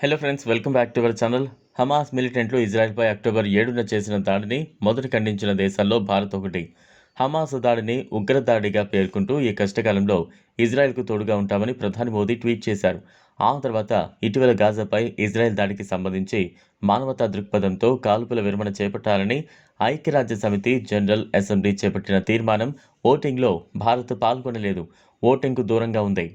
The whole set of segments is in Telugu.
Hello friends welcome back to our channel Hamas మిలిటెంట్లు ఇజ్రాయెల్పై అక్టోబర్ ఏడున చేసిన దాడిని మొదట ఖండించిన దేశాల్లో భారత్ ఒకటి. హమాస్ దాడిని ఉగ్రదాడిగా పేర్కొంటూ ఈ కష్టకాలంలో ఇజ్రాయెల్కు తోడుగా ఉంటామని ప్రధాని మోదీ ట్వీట్ చేశారు. ఆ తర్వాత ఇటీవల గాజాపై ఇజ్రాయెల్ దాడికి సంబంధించి మానవతా దృక్పథంతో కాల్పుల విరమణ చేపట్టాలని ఐక్యరాజ్య సమితి జనరల్ అసెంబ్లీ చేపట్టిన తీర్మానం ఓటింగ్లో భారత్ పాల్గొనలేదు. ఓటింగ్కు దూరంగా ఉంది.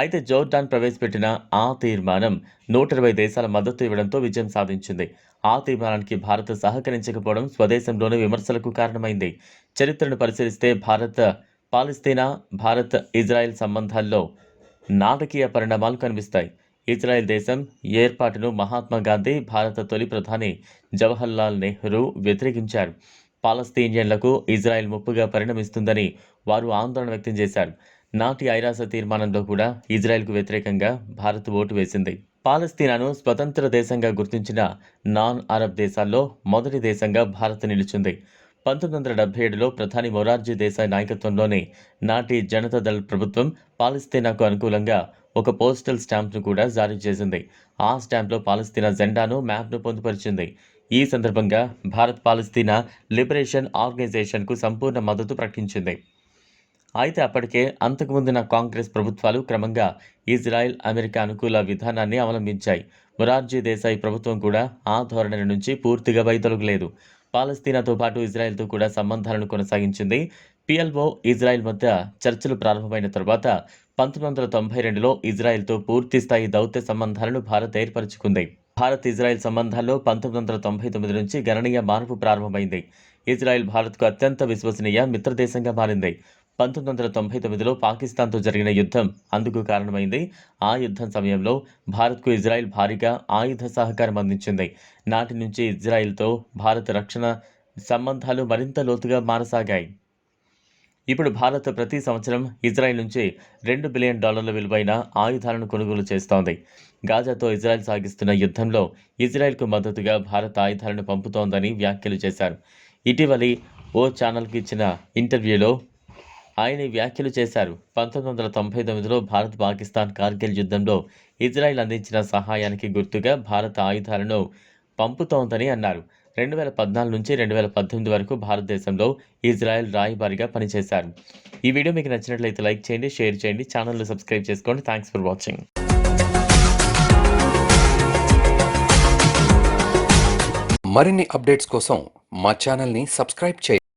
అయితే జోర్డాన్ ప్రవేశపెట్టిన ఆ తీర్మానం నూట ఇరవై దేశాల మద్దతు ఇవ్వడంతో విజయం సాధించింది. ఆ తీర్మానానికి భారత్ సహకరించకపోవడం స్వదేశంలోనే విమర్శలకు కారణమైంది. చరిత్రను పరిశీలిస్తే భారత్ పాలస్తీనా భారత్ ఇజ్రాయెల్ సంబంధాల్లో నాటకీయ పరిణామాలు కనిపిస్తాయి. ఇజ్రాయెల్ దేశం ఏర్పాటును మహాత్మా గాంధీ భారత తొలి ప్రధాని జవహర్లాల్ నెహ్రూ వ్యతిరేకించారు. పాలస్తీనియన్లకు ఇజ్రాయెల్ ముప్పుగా పరిణమిస్తుందని వారు ఆందోళన వ్యక్తం చేశారు. నాటి ఐరాస తీర్మానంలో కూడా ఇజ్రాయెల్కు వ్యతిరేకంగా భారత్ ఓటు వేసింది. పాలస్తీనాను స్వతంత్ర దేశంగా గుర్తించిన నాన్ అరబ్ దేశాల్లో మొదటి దేశంగా భారత్ నిలిచింది. పంతొమ్మిది వందల డెబ్బై ఏడులో ప్రధాని మొరార్జీ దేశాయ్ నాయకత్వంలోని నాటి జనతాదళ్ ప్రభుత్వం పాలస్తీనాకు అనుకూలంగా ఒక పోస్టల్ స్టాంప్ను కూడా జారీ చేసింది. ఆ స్టాంప్లో పాలస్తీనా జెండాను మ్యాప్ను పొందుపరిచింది. ఈ సందర్భంగా భారత్ పాలస్తీనా లిబరేషన్ ఆర్గనైజేషన్కు సంపూర్ణ మద్దతు ప్రకటించింది. అయితే అప్పటికే అంతకుముందున కాంగ్రెస్ ప్రభుత్వాలు క్రమంగా ఇజ్రాయెల్ అమెరికా అనుకూల విధానాన్ని అవలంబించాయి. మొరార్జీ దేశాయి ప్రభుత్వం కూడా ఆ ధోరణి నుంచి పూర్తిగా వైదొలగలేదు. పాలస్తీనాతో పాటు ఇజ్రాయెల్తో కూడా సంబంధాలను కొనసాగించింది. పిఎల్ఓ ఇజ్రాయెల్ మధ్య చర్చలు ప్రారంభమైన తర్వాత పంతొమ్మిది వందల తొంభై రెండులో ఇజ్రాయెల్తో పూర్తి స్థాయి దౌత్య సంబంధాలను భారత్ ఏర్పరచుకుంది. భారత్ ఇజ్రాయెల్ సంబంధాల్లో పంతొమ్మిది వందల తొంభై తొమ్మిది నుంచి గణనీయ మార్పు ప్రారంభమైంది. ఇజ్రాయెల్ భారత్కు అత్యంత విశ్వసనీయ మిత్రదేశంగా మారింది. పంతొమ్మిది వందల తొంభై తొమ్మిదిలో పాకిస్తాన్తో జరిగిన యుద్ధం అందుకు కారణమైంది. ఆ యుద్ధం సమయంలో భారత్కు ఇజ్రాయెల్ భారీగా ఆయుధ సహకారం అందించింది. నాటి నుంచి ఇజ్రాయెల్తో భారత్ రక్షణ సంబంధాలు మరింత లోతుగా మారసాగాయి. ఇప్పుడు భారత్ ప్రతి సంవత్సరం ఇజ్రాయెల్ నుంచి రెండు బిలియన్ డాలర్ల విలువైన ఆయుధాలను కొనుగోలు చేస్తోంది. గాజాతో ఇజ్రాయెల్ సాగిస్తున్న యుద్ధంలో ఇజ్రాయెల్కు మద్దతుగా భారత్ ఆయుధాలను పంపుతోందని వ్యాఖ్యలు చేశారు. ఇటీవలి ఓ ఛానల్కి ఇచ్చిన ఇంటర్వ్యూలో ఆయన వ్యాఖ్యలు చేశారు. పంతొమ్మిది వందల తొంభై తొమ్మిదిలో భారత్ పాకిస్తాన్ కార్గిల్ యుద్ధంలో ఇజ్రాయెల్ అందించిన సహాయానికి గుర్తుగా భారత ఆయుధాలను పంపుతోందని అన్నారు. రెండు వేల పద్నాలుగు నుంచి రెండు వేల పద్దెనిమిది వరకు భారతదేశంలో ఇజ్రాయెల్ రాయబారిగా పనిచేశారు. ఈ వీడియో మీకు నచ్చినట్లయితే లైక్ చేయండి షేర్ చేయండి ఛానల్ను సబ్స్క్రైబ్ చేసుకోండి. Thanks for watching. మరిన్ని అప్డేట్స్ కోసం మా ఛానల్ని సబ్స్క్రైబ్ చేయండి.